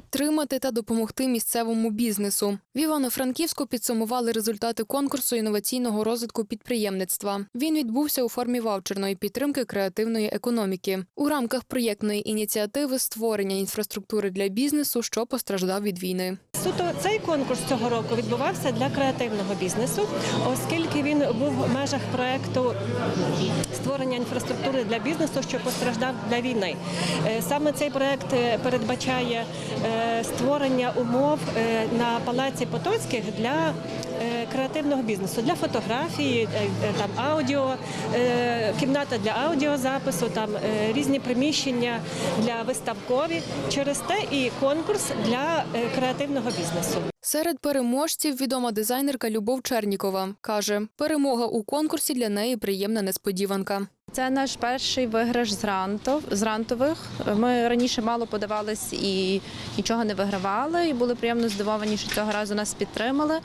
Підтримати та допомогти місцевому бізнесу. В Івано-Франківську підсумували результати конкурсу інноваційного розвитку підприємництва. Він відбувся у формі ваучерної підтримки креативної економіки у рамках проєктної ініціативи створення інфраструктури для бізнесу, що постраждав від війни. Суто цей конкурс цього року відбувався для креативного бізнесу, оскільки він був в межах проекту створення інфраструктури для бізнесу, що постраждав для війни. Е, Саме цей проект е, передбачає е, створення умов на палаці Потоцьких для креативного бізнесу, для фотографії, там аудіо, кімната для аудіозапису, там різні приміщення для виставкові. Через те і конкурс для креативного бізнесу. Серед переможців відома дизайнерка Любов Чернікова каже, перемога у конкурсі для неї приємна несподіванка. Це наш перший виграш з рантов з рантових. Ми раніше мало подавались і нічого не вигравали. І були приємно здивовані, що цього разу нас підтримали.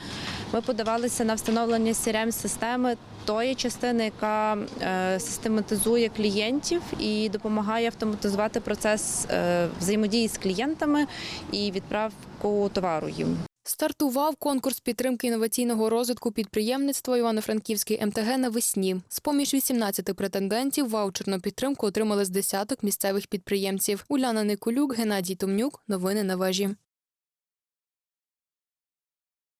Ми подавалися на встановлення crm системи тої частини, яка е, систематизує клієнтів і допомагає автоматизувати процес е, взаємодії з клієнтами і відправку товару їм. Стартував конкурс підтримки інноваційного розвитку підприємництва Івано-Франківський МТГ навесні. З поміж 18 претендентів ваучерну підтримку отримали з десяток місцевих підприємців. Уляна Николюк, Геннадій Томнюк. Новини на вежі.